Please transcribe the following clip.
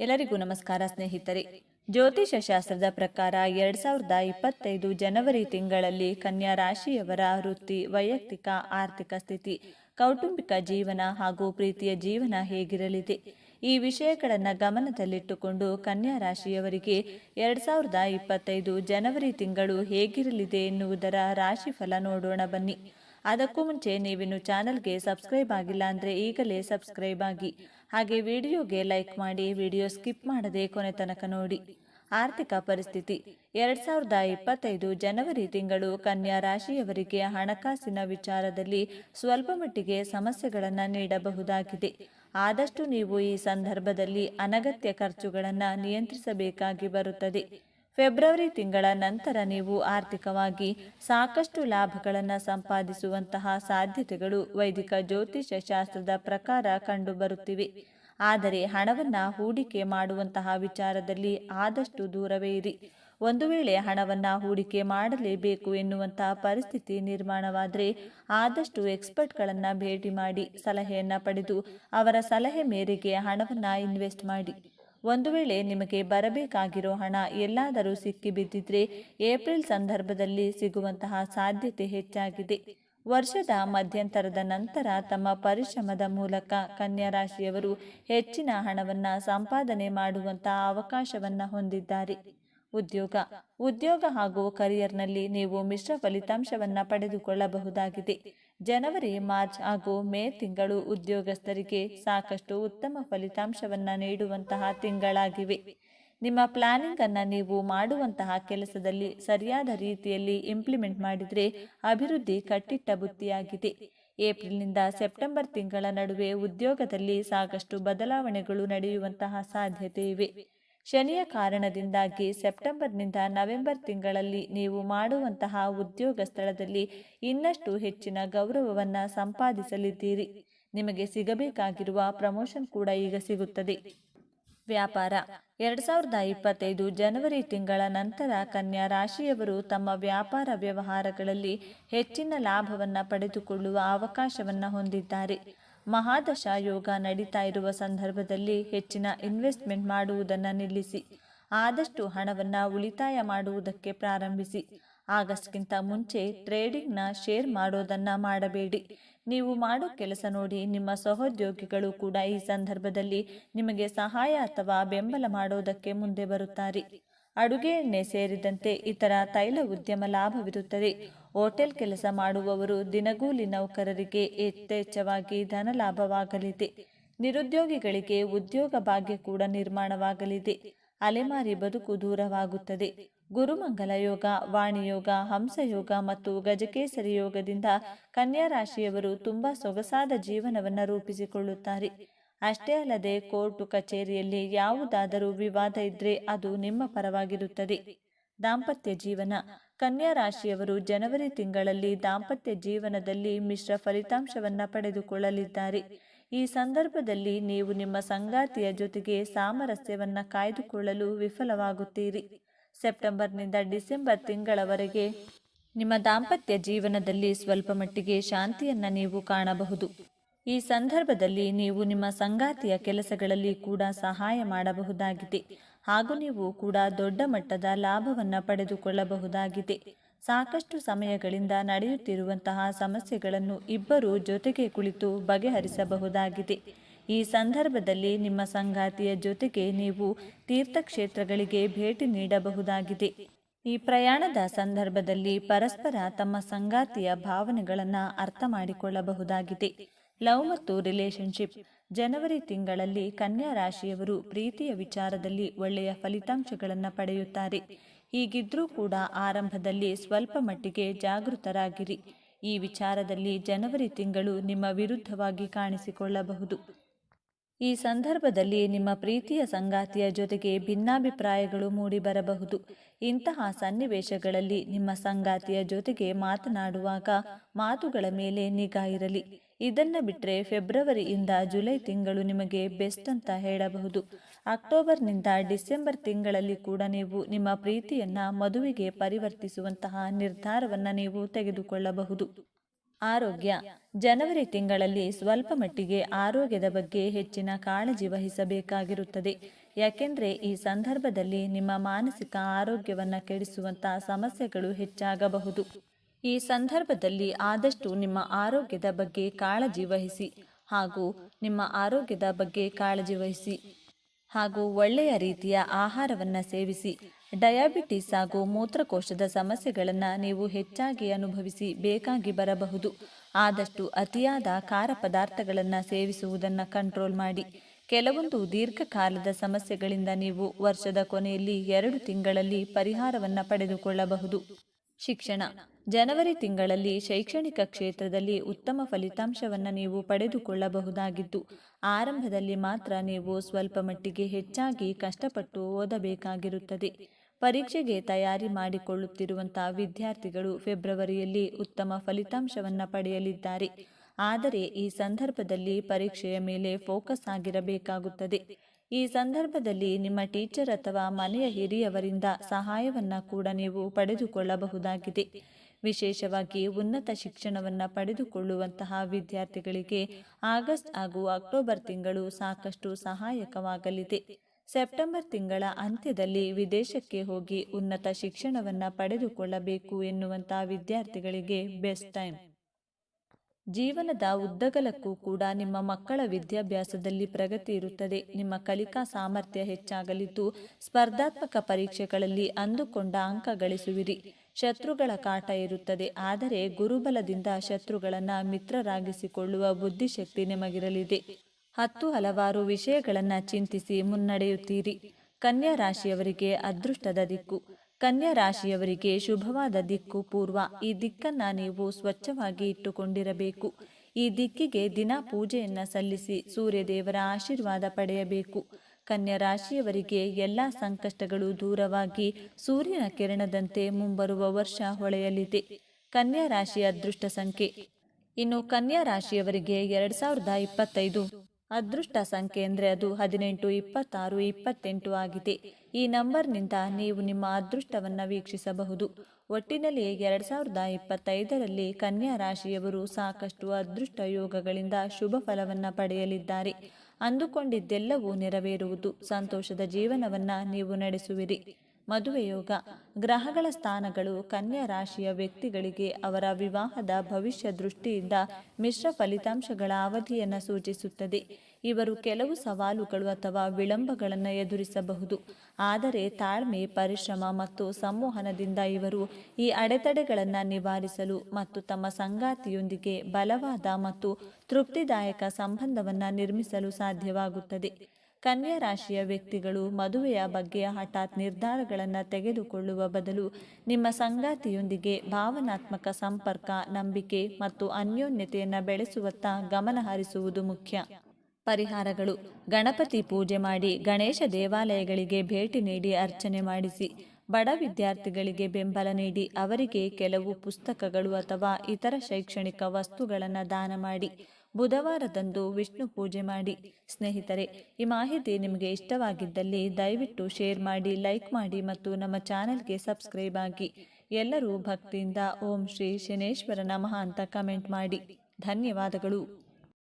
ಎಲ್ಲರಿಗೂ ನಮಸ್ಕಾರ ಸ್ನೇಹಿತರೆ. ಜ್ಯೋತಿಷ ಶಾಸ್ತ್ರದ ಪ್ರಕಾರ ಎರಡ್ ಸಾವಿರದ ಇಪ್ಪತ್ತೈದು ಜನವರಿ ತಿಂಗಳಲ್ಲಿ ಕನ್ಯಾ ರಾಶಿಯವರ ವೃತ್ತಿ, ವೈಯಕ್ತಿಕ, ಆರ್ಥಿಕ ಸ್ಥಿತಿ, ಕೌಟುಂಬಿಕ ಜೀವನ ಹಾಗೂ ಪ್ರೀತಿಯ ಜೀವನ ಹೇಗಿರಲಿದೆ? ಈ ವಿಷಯಗಳನ್ನು ಗಮನದಲ್ಲಿಟ್ಟುಕೊಂಡು ಕನ್ಯಾ ರಾಶಿಯವರಿಗೆ ಎರಡ್ ಸಾವಿರದ ಇಪ್ಪತ್ತೈದು ಜನವರಿ ತಿಂಗಳು ಹೇಗಿರಲಿದೆ ಎನ್ನುವುದರ ರಾಶಿಫಲ ನೋಡೋಣ ಬನ್ನಿ. ಅದಕ್ಕೂ ಮುಂಚೆ ನೀವಿನ್ನು ಚಾನಲ್ಗೆ ಸಬ್ಸ್ಕ್ರೈಬ್ ಆಗಿಲ್ಲ ಅಂದರೆ ಈಗಲೇ ಸಬ್ಸ್ಕ್ರೈಬ್ ಆಗಿ ಹಾಗೆ ವಿಡಿಯೋಗೆ ಲೈಕ್ ಮಾಡಿ ವಿಡಿಯೋ ಸ್ಕಿಪ್ ಮಾಡದೆ ಕೊನೆ ತನಕ ನೋಡಿ. ಆರ್ಥಿಕ ಪರಿಸ್ಥಿತಿ. ಎರಡ್ ಸಾವಿರದ ಇಪ್ಪತ್ತೈದು ಜನವರಿ ತಿಂಗಳು ಕನ್ಯಾ ರಾಶಿಯವರಿಗೆ ಹಣಕಾಸಿನ ವಿಚಾರದಲ್ಲಿ ಸ್ವಲ್ಪ ಮಟ್ಟಿಗೆ ಸಮಸ್ಯೆಗಳನ್ನು ನೀಡಬಹುದಾಗಿದೆ. ಆದಷ್ಟು ನೀವು ಈ ಸಂದರ್ಭದಲ್ಲಿ ಅನಗತ್ಯ ಖರ್ಚುಗಳನ್ನು ನಿಯಂತ್ರಿಸಬೇಕಾಗಿ ಬರುತ್ತದೆ. ಫೆಬ್ರವರಿ ತಿಂಗಳ ನಂತರ ನೀವು ಆರ್ಥಿಕವಾಗಿ ಸಾಕಷ್ಟು ಲಾಭಗಳನ್ನು ಸಂಪಾದಿಸುವಂತಹ ಸಾಧ್ಯತೆಗಳು ವೈದಿಕ ಜ್ಯೋತಿಷ ಶಾಸ್ತ್ರದ ಪ್ರಕಾರ ಕಂಡುಬರುತ್ತಿವೆ. ಆದರೆ ಹಣವನ್ನು ಹೂಡಿಕೆ ಮಾಡುವಂತಹ ವಿಚಾರದಲ್ಲಿ ಆದಷ್ಟು ದೂರವೇ ಇರಿ. ಒಂದು ವೇಳೆ ಹಣವನ್ನು ಹೂಡಿಕೆ ಮಾಡಲೇಬೇಕು ಎನ್ನುವಂತಹ ಪರಿಸ್ಥಿತಿ ನಿರ್ಮಾಣವಾದರೆ ಆದಷ್ಟು ಎಕ್ಸ್ಪರ್ಟ್ಗಳನ್ನು ಭೇಟಿ ಮಾಡಿ ಸಲಹೆಯನ್ನು ಪಡೆದು ಅವರ ಸಲಹೆ ಮೇರೆಗೆ ಹಣವನ್ನು ಇನ್ವೆಸ್ಟ್ ಮಾಡಿ. ಒಂದು ವೇಳೆ ನಿಮಗೆ ಬರಬೇಕಾಗಿರೋ ಹಣ ಎಲ್ಲಾದರೂ ಸಿಕ್ಕಿಬಿದ್ದಿದ್ರೆ ಏಪ್ರಿಲ್ ಸಂದರ್ಭದಲ್ಲಿ ಸಿಗುವಂತಹ ಸಾಧ್ಯತೆ ಹೆಚ್ಚಾಗಿದೆ. ವರ್ಷದ ಮಧ್ಯಂತರದ ನಂತರ ತಮ್ಮ ಪರಿಶ್ರಮದ ಮೂಲಕ ಕನ್ಯಾ ರಾಶಿಯವರು ಹೆಚ್ಚಿನ ಹಣವನ್ನು ಸಂಪಾದನೆ ಮಾಡುವಂತಹ ಅವಕಾಶವನ್ನು ಹೊಂದಿದ್ದಾರೆ. ಉದ್ಯೋಗ. ಉದ್ಯೋಗ ಹಾಗೂ ಕರಿಯರ್ನಲ್ಲಿ ನೀವು ಮಿಶ್ರ ಫಲಿತಾಂಶವನ್ನು ಪಡೆದುಕೊಳ್ಳಬಹುದಾಗಿದೆ. ಜನವರಿ, ಮಾರ್ಚ್ ಹಾಗೂ ಮೇ ತಿಂಗಳು ಉದ್ಯೋಗಸ್ಥರಿಗೆ ಸಾಕಷ್ಟು ಉತ್ತಮ ಫಲಿತಾಂಶವನ್ನು ನೀಡುವಂತಹ ತಿಂಗಳಾಗಿವೆ. ನಿಮ್ಮ ಪ್ಲಾನಿಂಗ್ ಅನ್ನು ನೀವು ಮಾಡುವಂತಹ ಕೆಲಸದಲ್ಲಿ ಸರಿಯಾದ ರೀತಿಯಲ್ಲಿ ಇಂಪ್ಲಿಮೆಂಟ್ ಮಾಡಿದರೆ ಅಭಿವೃದ್ಧಿ ಕಟ್ಟಿಟ್ಟ ಬುತ್ತಿಯಾಗಿದೆ. ಏಪ್ರಿಲ್ನಿಂದ ಸೆಪ್ಟೆಂಬರ್ ತಿಂಗಳ ನಡುವೆ ಉದ್ಯೋಗದಲ್ಲಿ ಸಾಕಷ್ಟು ಬದಲಾವಣೆಗಳು ನಡೆಯುವಂತಹ ಸಾಧ್ಯತೆ ಇವೆ. ಶನಿಯ ಕಾರಣದಿಂದಾಗಿ ಸೆಪ್ಟೆಂಬರ್ನಿಂದ ನವೆಂಬರ್ ತಿಂಗಳಲ್ಲಿ ನೀವು ಮಾಡುವಂತಹ ಉದ್ಯೋಗ ಸ್ಥಳದಲ್ಲಿ ಇನ್ನಷ್ಟು ಹೆಚ್ಚಿನ ಗೌರವವನ್ನು ಸಂಪಾದಿಸಲಿದ್ದೀರಿ. ನಿಮಗೆ ಸಿಗಬೇಕಾಗಿರುವ ಪ್ರಮೋಷನ್ ಕೂಡ ಈಗ ಸಿಗುತ್ತದೆ. ವ್ಯಾಪಾರ. ಎರಡ್ ಸಾವಿರದ ಇಪ್ಪತ್ತೈದು ಜನವರಿ ತಿಂಗಳ ನಂತರ ಕನ್ಯಾ ರಾಶಿಯವರು ತಮ್ಮ ವ್ಯಾಪಾರ ವ್ಯವಹಾರಗಳಲ್ಲಿ ಹೆಚ್ಚಿನ ಲಾಭವನ್ನು ಪಡೆದುಕೊಳ್ಳುವ ಅವಕಾಶವನ್ನು ಹೊಂದಿದ್ದಾರೆ. ಮಹಾದಶ ಯೋಗ ನಡೀತಾ ಇರುವ ಸಂದರ್ಭದಲ್ಲಿ ಹೆಚ್ಚಿನ ಇನ್ವೆಸ್ಟ್ಮೆಂಟ್ ಮಾಡುವುದನ್ನು ನಿಲ್ಲಿಸಿ, ಆದಷ್ಟು ಹಣವನ್ನು ಉಳಿತಾಯ ಮಾಡುವುದಕ್ಕೆ ಪ್ರಾರಂಭಿಸಿ. ಆಗಸ್ಟ್ಗಿಂತ ಮುಂಚೆ ಟ್ರೇಡಿಂಗ್ನ ಶೇರ್ ಮಾಡೋದನ್ನು ಮಾಡಬೇಡಿ. ನೀವು ಮಾಡೋ ಕೆಲಸ ನೋಡಿ, ನಿಮ್ಮ ಸಹೋದ್ಯೋಗಿಗಳು ಕೂಡ ಈ ಸಂದರ್ಭದಲ್ಲಿ ನಿಮಗೆ ಸಹಾಯ ಅಥವಾ ಬೆಂಬಲ ಮಾಡೋದಕ್ಕೆ ಮುಂದೆ ಬರುತ್ತಾರೆ. ಅಡುಗೆ ಎಣ್ಣೆ ಸೇರಿದಂತೆ ಇತರ ತೈಲ ಉದ್ಯಮ ಲಾಭವಿರುತ್ತದೆ. ಹೋಟೆಲ್ ಕೆಲಸ ಮಾಡುವವರು ದಿನಗೂಲಿ ನೌಕರರಿಗೆ ಯಥೇಚ್ಛವಾಗಿ ಧನ ಲಾಭವಾಗಲಿದೆ. ನಿರುದ್ಯೋಗಿಗಳಿಗೆ ಉದ್ಯೋಗ ಭಾಗ್ಯ ಕೂಡ ನಿರ್ಮಾಣವಾಗಲಿದೆ. ಅಲೆಮಾರಿ ಬದುಕು ದೂರವಾಗುತ್ತದೆ. ಗುರುಮಂಗಲ ಯೋಗ ವಾಣಿಯೋಗ ಹಂಸಯೋಗ ಮತ್ತು ಗಜಕೇಸರಿ ಯೋಗದಿಂದ ಕನ್ಯಾ ರಾಶಿಯವರು ತುಂಬಾ ಸೊಗಸಾದ ಜೀವನವನ್ನು ರೂಪಿಸಿಕೊಳ್ಳುತ್ತಾರೆ. ಅಷ್ಟೇ ಅಲ್ಲದೆ ಕೋರ್ಟು ಕಚೇರಿಯಲ್ಲಿ ಯಾವುದಾದರೂ ವಿವಾದ ಇದ್ರೆ ಅದು ನಿಮ್ಮ ಪರವಾಗಿರುತ್ತದೆ. ದಾಂಪತ್ಯ ಜೀವನ. ಕನ್ಯಾ ರಾಶಿಯವರು ಜನವರಿ ತಿಂಗಳಲ್ಲಿ ದಾಂಪತ್ಯ ಜೀವನದಲ್ಲಿ ಮಿಶ್ರ ಫಲಿತಾಂಶವನ್ನ ಪಡೆದುಕೊಳ್ಳಲಿದ್ದಾರೆ. ಈ ಸಂದರ್ಭದಲ್ಲಿ ನೀವು ನಿಮ್ಮ ಸಂಗಾತಿಯ ಜೊತೆಗೆ ಸಾಮರಸ್ಯವನ್ನ ಕಾಯ್ದುಕೊಳ್ಳಲು ವಿಫಲವಾಗುತ್ತೀರಿ. ಸೆಪ್ಟೆಂಬರ್ನಿಂದ ಡಿಸೆಂಬರ್ ತಿಂಗಳವರೆಗೆ ನಿಮ್ಮ ದಾಂಪತ್ಯ ಜೀವನದಲ್ಲಿ ಸ್ವಲ್ಪ ಮಟ್ಟಿಗೆ ಶಾಂತಿಯನ್ನು ನೀವು ಕಾಣಬಹುದು. ಈ ಸಂದರ್ಭದಲ್ಲಿ ನೀವು ನಿಮ್ಮ ಸಂಗಾತಿಯ ಕೆಲಸಗಳಲ್ಲಿ ಕೂಡ ಸಹಾಯ ಮಾಡಬಹುದಾಗಿದೆ. ಹಾಗೂ ನೀವು ಕೂಡ ದೊಡ್ಡ ಮಟ್ಟದ ಲಾಭವನ್ನು ಪಡೆದುಕೊಳ್ಳಬಹುದಾಗಿದೆ. ಸಾಕಷ್ಟು ಸಮಯಗಳಿಂದ ನಡೆಯುತ್ತಿರುವಂತಹ ಸಮಸ್ಯೆಗಳನ್ನು ಇಬ್ಬರು ಜೊತೆಗೆ ಕುಳಿತು ಬಗೆಹರಿಸಬಹುದಾಗಿದೆ. ಈ ಸಂದರ್ಭದಲ್ಲಿ ನಿಮ್ಮ ಸಂಗಾತಿಯ ಜೊತೆಗೆ ನೀವು ತೀರ್ಥಕ್ಷೇತ್ರಗಳಿಗೆ ಭೇಟಿ ನೀಡಬಹುದಾಗಿದೆ. ಈ ಪ್ರಯಾಣದ ಸಂದರ್ಭದಲ್ಲಿ ಪರಸ್ಪರ ತಮ್ಮ ಸಂಗಾತಿಯ ಭಾವನೆಗಳನ್ನು ಅರ್ಥ ಮಾಡಿಕೊಳ್ಳಬಹುದಾಗಿದೆ. ಲವ್ ಮತ್ತು ರಿಲೇಶನ್ಶಿಪ್. ಜನವರಿ ತಿಂಗಳಲ್ಲಿ ಕನ್ಯಾ ರಾಶಿಯವರು ಪ್ರೀತಿಯ ವಿಚಾರದಲ್ಲಿ ಒಳ್ಳೆಯ ಫಲಿತಾಂಶಗಳನ್ನು ಪಡೆಯುತ್ತಾರೆ. ಹೀಗಿದ್ರೂ ಕೂಡ ಆರಂಭದಲ್ಲಿ ಸ್ವಲ್ಪ ಮಟ್ಟಿಗೆ ಜಾಗೃತರಾಗಿರಿ. ಈ ವಿಚಾರದಲ್ಲಿ ಜನವರಿ ತಿಂಗಳು ನಿಮ್ಮ ವಿರುದ್ಧವಾಗಿ ಕಾಣಿಸಿಕೊಳ್ಳಬಹುದು. ಈ ಸಂದರ್ಭದಲ್ಲಿ ನಿಮ್ಮ ಪ್ರೀತಿಯ ಸಂಗಾತಿಯ ಜೊತೆಗೆ ಭಿನ್ನಾಭಿಪ್ರಾಯಗಳು ಮೂಡಿಬರಬಹುದು. ಇಂತಹ ಸನ್ನಿವೇಶಗಳಲ್ಲಿ ನಿಮ್ಮ ಸಂಗಾತಿಯ ಜೊತೆಗೆ ಮಾತನಾಡುವಾಗ ಮಾತುಗಳ ಮೇಲೆ ನಿಗಾ ಇರಲಿ. ಇದನ್ನು ಬಿಟ್ಟರೆ ಫೆಬ್ರವರಿಯಿಂದ ಜುಲೈ ತಿಂಗಳು ನಿಮಗೆ ಬೆಸ್ಟ್ ಅಂತ ಹೇಳಬಹುದು. ಅಕ್ಟೋಬರ್ನಿಂದ ಡಿಸೆಂಬರ್ ತಿಂಗಳಲ್ಲಿ ಕೂಡ ನೀವು ನಿಮ್ಮ ಪ್ರೀತಿಯನ್ನು ಮದುವೆಗೆ ಪರಿವರ್ತಿಸುವಂತಹ ನಿರ್ಧಾರವನ್ನು ನೀವು ತೆಗೆದುಕೊಳ್ಳಬಹುದು. ಆರೋಗ್ಯ. ಜನವರಿ ತಿಂಗಳಲ್ಲಿ ಸ್ವಲ್ಪ ಮಟ್ಟಿಗೆ ಆರೋಗ್ಯದ ಬಗ್ಗೆ ಹೆಚ್ಚಿನ ಕಾಳಜಿ ವಹಿಸಬೇಕಾಗಿರುತ್ತದೆ. ಯಾಕೆಂದರೆ ಈ ಸಂದರ್ಭದಲ್ಲಿ ನಿಮ್ಮ ಮಾನಸಿಕ ಆರೋಗ್ಯವನ್ನು ಕೆಡಿಸುವಂತಹ ಸಮಸ್ಯೆಗಳು ಹೆಚ್ಚಾಗಬಹುದು. ಈ ಸಂದರ್ಭದಲ್ಲಿ ಆದಷ್ಟು ನಿಮ್ಮ ಆರೋಗ್ಯದ ಬಗ್ಗೆ ಕಾಳಜಿ ವಹಿಸಿ ಹಾಗೂ ನಿಮ್ಮ ಆರೋಗ್ಯದ ಬಗ್ಗೆ ಕಾಳಜಿ ವಹಿಸಿ ಹಾಗೂ ಒಳ್ಳೆಯ ರೀತಿಯ ಆಹಾರವನ್ನು ಸೇವಿಸಿ ಡಯಾಬಿಟಿಸ್ ಹಾಗೂ ಮೂತ್ರಕೋಶದ ಸಮಸ್ಯೆಗಳನ್ನು ನೀವು ಹೆಚ್ಚಾಗಿ ಅನುಭವಿಸಿ ಬೇಕಾಗಿ ಬರಬಹುದು. ಆದಷ್ಟು ಅತಿಯಾದ ಖಾರ ಪದಾರ್ಥಗಳನ್ನು ಸೇವಿಸುವುದನ್ನು ಕಂಟ್ರೋಲ್ ಮಾಡಿ. ಕೆಲವೊಂದು ದೀರ್ಘಕಾಲದ ಸಮಸ್ಯೆಗಳಿಂದ ನೀವು ವರ್ಷದ ಕೊನೆಯಲ್ಲಿ ಎರಡು ತಿಂಗಳಲ್ಲಿ ಪರಿಹಾರವನ್ನು ಪಡೆದುಕೊಳ್ಳಬಹುದು. ಶಿಕ್ಷಣ. ಜನವರಿ ತಿಂಗಳಲ್ಲಿ ಶೈಕ್ಷಣಿಕ ಕ್ಷೇತ್ರದಲ್ಲಿ ಉತ್ತಮ ಫಲಿತಾಂಶವನ್ನು ನೀವು ಪಡೆದುಕೊಳ್ಳಬಹುದಾಗಿದ್ದು, ಆರಂಭದಲ್ಲಿ ಮಾತ್ರ ನೀವು ಸ್ವಲ್ಪ ಮಟ್ಟಿಗೆ ಹೆಚ್ಚಾಗಿ ಕಷ್ಟಪಟ್ಟು ಓದಬೇಕಾಗಿರುತ್ತದೆ. ಪರೀಕ್ಷೆಗೆ ತಯಾರಿ ಮಾಡಿಕೊಳ್ಳುತ್ತಿರುವಂತಹ ವಿದ್ಯಾರ್ಥಿಗಳು ಫೆಬ್ರವರಿಯಲ್ಲಿ ಉತ್ತಮ ಫಲಿತಾಂಶವನ್ನು ಪಡೆಯಲಿದ್ದಾರೆ. ಆದರೆ ಈ ಸಂದರ್ಭದಲ್ಲಿ ಪರೀಕ್ಷೆಯ ಮೇಲೆ ಫೋಕಸ್ ಆಗಿರಬೇಕಾಗುತ್ತದೆ. ಈ ಸಂದರ್ಭದಲ್ಲಿ ನಿಮ್ಮ ಟೀಚರ್ ಅಥವಾ ಮನೆಯ ಹಿರಿಯವರಿಂದ ಸಹಾಯವನ್ನು ಕೂಡ ನೀವು ಪಡೆದುಕೊಳ್ಳಬಹುದಾಗಿದೆ. ವಿಶೇಷವಾಗಿ ಉನ್ನತ ಶಿಕ್ಷಣವನ್ನು ಪಡೆದುಕೊಳ್ಳುವಂತಹ ವಿದ್ಯಾರ್ಥಿಗಳಿಗೆ ಆಗಸ್ಟ್ ಹಾಗೂ ಅಕ್ಟೋಬರ್ ತಿಂಗಳು ಸಾಕಷ್ಟು ಸಹಾಯಕವಾಗಲಿದೆ. ಸೆಪ್ಟೆಂಬರ್ ತಿಂಗಳ ಅಂತ್ಯದಲ್ಲಿ ವಿದೇಶಕ್ಕೆ ಹೋಗಿ ಉನ್ನತ ಶಿಕ್ಷಣವನ್ನು ಪಡೆದುಕೊಳ್ಳಬೇಕು ಎನ್ನುವಂಥ ವಿದ್ಯಾರ್ಥಿಗಳಿಗೆ ಬೆಸ್ಟ್ ಟೈಮ್. ಜೀವನದ ಉದ್ದಗಲಕ್ಕೂ ಕೂಡ ನಿಮ್ಮ ಮಕ್ಕಳ ವಿದ್ಯಾಭ್ಯಾಸದಲ್ಲಿ ಪ್ರಗತಿ ಇರುತ್ತದೆ. ನಿಮ್ಮ ಕಲಿಕಾ ಸಾಮರ್ಥ್ಯ ಹೆಚ್ಚಾಗಲಿದ್ದು ಸ್ಪರ್ಧಾತ್ಮಕ ಪರೀಕ್ಷೆಗಳಲ್ಲಿ ಅಂದುಕೊಂಡ ಅಂಕ ಗಳಿಸುವಿರಿ. ಶತ್ರುಗಳ ಕಾಟ ಇರುತ್ತದೆ. ಆದರೆ ಗುರುಬಲದಿಂದ ಶತ್ರುಗಳನ್ನು ಮಿತ್ರರಾಗಿಸಿಕೊಳ್ಳುವ ಬುದ್ಧಿಶಕ್ತಿ ನಿಮಗಿರಲಿದೆ. ಹತ್ತು ಹಲವಾರು ವಿಷಯಗಳನ್ನು ಚಿಂತಿಸಿ ಮುನ್ನಡೆಯುತ್ತೀರಿ. ಕನ್ಯಾ ರಾಶಿಯವರಿಗೆ ಅದೃಷ್ಟದ ದಿಕ್ಕು. ಕನ್ಯಾ ರಾಶಿಯವರಿಗೆ ಶುಭವಾದ ದಿಕ್ಕು ಪೂರ್ವ. ಈ ದಿಕ್ಕನ್ನ ನೀವು ಸ್ವಚ್ಛವಾಗಿ ಇಟ್ಟುಕೊಂಡಿರಬೇಕು. ಈ ದಿಕ್ಕಿಗೆ ದಿನ ಪೂಜೆಯನ್ನು ಸಲ್ಲಿಸಿ ಸೂರ್ಯದೇವರ ಆಶೀರ್ವಾದ ಪಡೆಯಬೇಕು. ಕನ್ಯಾ ರಾಶಿಯವರಿಗೆ ಎಲ್ಲ ಸಂಕಷ್ಟಗಳು ದೂರವಾಗಿ ಸೂರ್ಯನ ಕಿರಣದಂತೆ ಮುಂಬರುವ ವರ್ಷ ಹೊಳೆಯಲಿದೆ. ಕನ್ಯಾ ರಾಶಿಯ ಅದೃಷ್ಟ ಸಂಖ್ಯೆ. ಇನ್ನು ಕನ್ಯಾ ರಾಶಿಯವರಿಗೆ ಎರಡ್ ಸಾವಿರದ ಇಪ್ಪತ್ತೈದು ಅದೃಷ್ಟ ಸಂಖ್ಯೆ ಅಂದರೆ ಅದು ಹದಿನೆಂಟು, ಇಪ್ಪತ್ತಾರು, ಇಪ್ಪತ್ತೆಂಟು ಆಗಿದೆ. ಈ ನಂಬರ್ನಿಂದ ನೀವು ನಿಮ್ಮ ಅದೃಷ್ಟವನ್ನು ವೀಕ್ಷಿಸಬಹುದು. ಒಟ್ಟಿನಲ್ಲಿ ಎರಡು ಸಾವಿರದ ಇಪ್ಪತ್ತೈದರಲ್ಲಿ ಕನ್ಯಾ ರಾಶಿಯವರು ಸಾಕಷ್ಟು ಅದೃಷ್ಟ ಯೋಗಗಳಿಂದ ಶುಭ ಫಲವನ್ನು ಪಡೆಯಲಿದ್ದಾರೆ. ಅಂದುಕೊಂಡಿದ್ದೆಲ್ಲವೂ ನೆರವೇರುವುದು. ಸಂತೋಷದ ಜೀವನವನ್ನು ನೀವು ನಡೆಸುವಿರಿ. ಮದುವೆ ಯೋಗ ಗ್ರಹಗಳ ಸ್ಥಾನಗಳು ಕನ್ಯಾ ರಾಶಿಯ ವ್ಯಕ್ತಿಗಳಿಗೆ ಅವರ ವಿವಾಹದ ಭವಿಷ್ಯ ದೃಷ್ಟಿಯಿಂದ ಮಿಶ್ರ ಫಲಿತಾಂಶಗಳ ಅವಧಿಯನ್ನು ಸೂಚಿಸುತ್ತದೆ. ಇವರು ಕೆಲವು ಸವಾಲುಗಳು ಅಥವಾ ವಿಳಂಬಗಳನ್ನು ಎದುರಿಸಬಹುದು. ಆದರೆ ತಾಳ್ಮೆ, ಪರಿಶ್ರಮ ಮತ್ತು ಸಂವಹನದಿಂದ ಇವರು ಈ ಅಡೆತಡೆಗಳನ್ನು ನಿವಾರಿಸಲು ಮತ್ತು ತಮ್ಮ ಸಂಗಾತಿಯೊಂದಿಗೆ ಬಲವಾದ ಮತ್ತು ತೃಪ್ತಿದಾಯಕ ಸಂಬಂಧವನ್ನು ನಿರ್ಮಿಸಲು ಸಾಧ್ಯವಾಗುತ್ತದೆ. ಕನ್ಯಾ ರಾಶಿಯ ವ್ಯಕ್ತಿಗಳು ಮದುವೆಯ ಬಗ್ಗೆ ಹಠಾತ್ ನಿರ್ಧಾರಗಳನ್ನು ತೆಗೆದುಕೊಳ್ಳುವ ಬದಲು ನಿಮ್ಮ ಸಂಗಾತಿಯೊಂದಿಗೆ ಭಾವನಾತ್ಮಕ ಸಂಪರ್ಕ, ನಂಬಿಕೆ ಮತ್ತು ಅನ್ಯೋನ್ಯತೆಯನ್ನು ಬೆಳೆಸುವತ್ತ ಗಮನ ಹರಿಸುವುದು ಮುಖ್ಯ. ಪರಿಹಾರಗಳು. ಗಣಪತಿ ಪೂಜೆ ಮಾಡಿ ಗಣೇಶ ದೇವಾಲಯಗಳಿಗೆ ಭೇಟಿ ನೀಡಿ ಅರ್ಚನೆ ಮಾಡಿಸಿ. ಬಡ ವಿದ್ಯಾರ್ಥಿಗಳಿಗೆ ಬೆಂಬಲ ನೀಡಿ ಅವರಿಗೆ ಕೆಲವು ಪುಸ್ತಕಗಳು ಅಥವಾ ಇತರ ಶೈಕ್ಷಣಿಕ ವಸ್ತುಗಳನ್ನು ದಾನ ಮಾಡಿ, ಬುಧವಾರದಂದು ವಿಷ್ಣು ಪೂಜೆ ಮಾಡಿ. ಸ್ನೇಹಿತರೆ, ಈ ಮಾಹಿತಿ ನಿಮಗೆ ಇಷ್ಟವಾಗಿದ್ದಲ್ಲಿ ದಯವಿಟ್ಟು ಶೇರ್ ಮಾಡಿ, ಲೈಕ್ ಮಾಡಿ ಮತ್ತು ನಮ್ಮ ಚಾನೆಲ್ಗೆ ಸಬ್ಸ್ಕ್ರೈಬ್ ಆಗಿ. ಎಲ್ಲರೂ ಭಕ್ತಿಯಿಂದ ಓಂ ಶ್ರೀ ಶನೇಶ್ವರ ನಮಃ ಅಂತ ಕಮೆಂಟ್ ಮಾಡಿ. ಧನ್ಯವಾದಗಳು.